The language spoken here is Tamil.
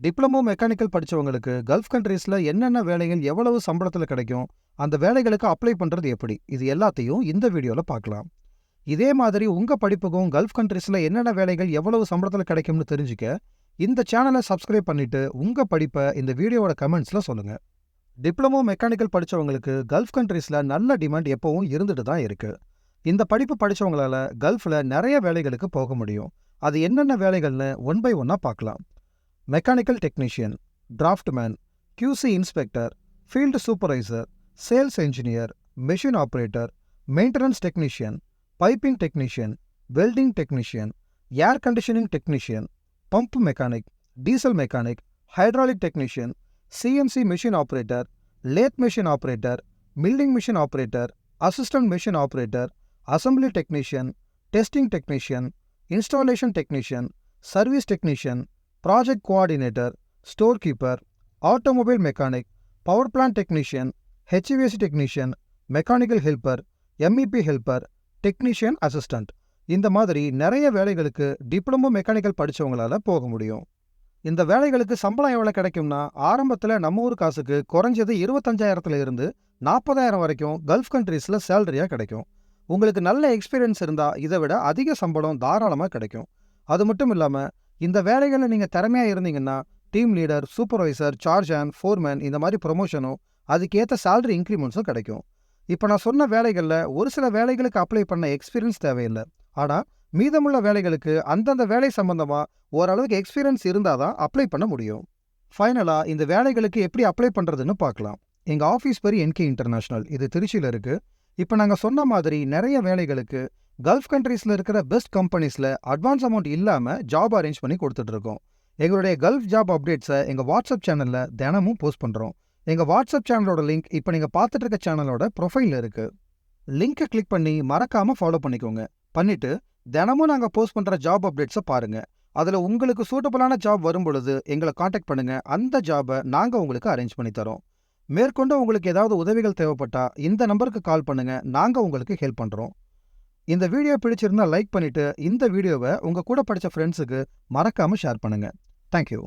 டிப்ளமோ மெக்கானிக்கல் படிச்சவங்களுக்கு கல்ஃப் கண்ட்ரீஸ்ல என்னென்ன வேலைகள் எவ்வளவு சம்பளத்துல கிடைக்கும் அந்த வேலைகளுக்கு அப்ளை பண்றது எப்படி? இது எல்லாத்தையும் இந்த வீடியோல பார்க்கலாம் இதே மாதிரி உங்க படிப்புக்கும் கல்ஃப் கண்ட்ரீஸில் என்னென்ன வேலைகள் எவ்வளவு சம்பளத்துல கிடைக்கும்னு தெரிஞ்சுக்க இந்த சேனலை சப்ஸ்கிரைப் பண்ணிட்டு உங்க படிப்பை இந்த வீடியோவோட கமெண்ட்ஸ்ல சொல்லுங்க. டிப்ளமோ மெக்கானிக்கல் படிச்சவங்களுக்கு கல்ஃப் கண்ட்ரீஸில் நல்ல டிமாண்ட் எப்போவும் இருந்துட்டு தான் இருக்கு. இந்த படிப்பு படிச்சவங்களால கல்ஃப்ல நிறைய வேலைகளுக்கு போக முடியும். அது என்னென்ன வேலைகள்னு ஒன் பை ஒன்னா பார்க்கலாம் mechanical technician draftsman QC inspector field supervisor sales engineer machine operator maintenance technician piping technician welding technician air conditioning technician pump mechanic diesel mechanic hydraulic technician CNC machine operator lathe machine operator milling machine operator assistant machine operator assembly technician testing technician installation technician service technician project coordinator store keeper automobile mechanic power plant technician HVSC technician mechanical helper MEP helper technician assistant இந்த மாதிரி நிறைய வேலைகளுக்கு டிப்ளமோ மெக்கானிக்கல் படிச்சவங்களால போக முடியும். இந்த வேலைகளுக்கு சம்பளம் எவ்வளோ கிடைக்கும்னா ஆரம்பத்தில் நம்ம ஊர் காசுக்கு குறைஞ்சது இருபத்தஞ்சாயிரத்துல இருந்து நாற்பதாயிரம் வரைக்கும் கல்ஃப் கண்ட்ரீஸில் சேலரியாக கிடைக்கும். உங்களுக்கு நல்ல எக்ஸ்பீரியன்ஸ் இருந்தால் இதை விட அதிக சம்பளம் தாராளமாக கிடைக்கும். அது மட்டும் இல்லாமல் இந்த வேலைகளில் நீங்கள் திறமையாக இருந்தீங்கன்னா team leader supervisor charge and foreman இந்த மாதிரி ப்ரொமோஷனும் அதுக்கேற்ற சேலரி இன்க்ரிமெண்ட்ஸும் கிடைக்கும். இப்போ நான் சொன்ன வேலைகளில் ஒரு சில வேலைகளுக்கு அப்ளை பண்ண எக்ஸ்பீரியன்ஸ் தேவையில்லை. ஆனால் மீதமுள்ள வேலைகளுக்கு அந்தந்த வேலை சம்பந்தமாக ஓரளவுக்கு எக்ஸ்பீரியன்ஸ் இருந்தால் தான் அப்ளை பண்ண முடியும். ஃபைனலாக இந்த வேலைகளுக்கு எப்படி அப்ளை பண்ணுறதுன்னு பார்க்கலாம். எங்கள் ஆஃபீஸ் பேர் என்கே இன்டர்நேஷ்னல் இது திருச்சியில் இருக்குது இப்போ நாங்கள் சொன்ன மாதிரி நிறைய வேலைகளுக்கு கல்ஃப் கண்ட்ரீஸில் இருக்கிற பெஸ்ட் கம்பெனிஸில் அட்வான்ஸ் அமௌண்ட் இல்லாமல் ஜாப் அரேஞ்ச் பண்ணி கொடுத்துட்ருக்கோம். எங்களுடைய கல்ஃப் ஜாப் அப்டேட்ஸை எங்கள் வாட்ஸ்அப் சேனலில் தினமும் போஸ்ட் பண்ணுறோம் எங்கள் வாட்ஸ்அப் சேனலோட லிங்க் இப்போ நீங்கள் பார்த்துட்டு இருக்க சேனலோட ப்ரொஃபைலில் இருக்குது லிங்க்கை கிளிக் பண்ணி மறக்காமல் ஃபாலோ பண்ணிக்கோங்க. பண்ணிவிட்டு தினமும் நாங்கள் போஸ்ட் பண்ணுற ஜாப் அப்டேட்ஸை பாருங்கள் அதில் உங்களுக்கு சூட்டபுளான ஜாப் வரும் பொழுது எங்களை காண்டாக்ட் பண்ணுங்கள் அந்த ஜாபை நாங்கள் உங்களுக்கு அரேஞ்ச் பண்ணி தரோம். மேற்கொண்டு உங்களுக்கு ஏதாவது உதவிகள் தேவைப்பட்டா இந்த நம்பருக்கு கால் பண்ணுங்கள் நாங்கள் உங்களுக்கு ஹெல்ப் பண்ணுறோம் இந்த வீடியோ பிடிச்சிருந்தா லைக் பண்ணிவிட்டு இந்த வீடியோவை உங்கள் கூட படித்த ஃப்ரெண்ட்ஸுக்கு மறக்காமல் ஷேர் பண்ணுங்கள் தேங்க்யூ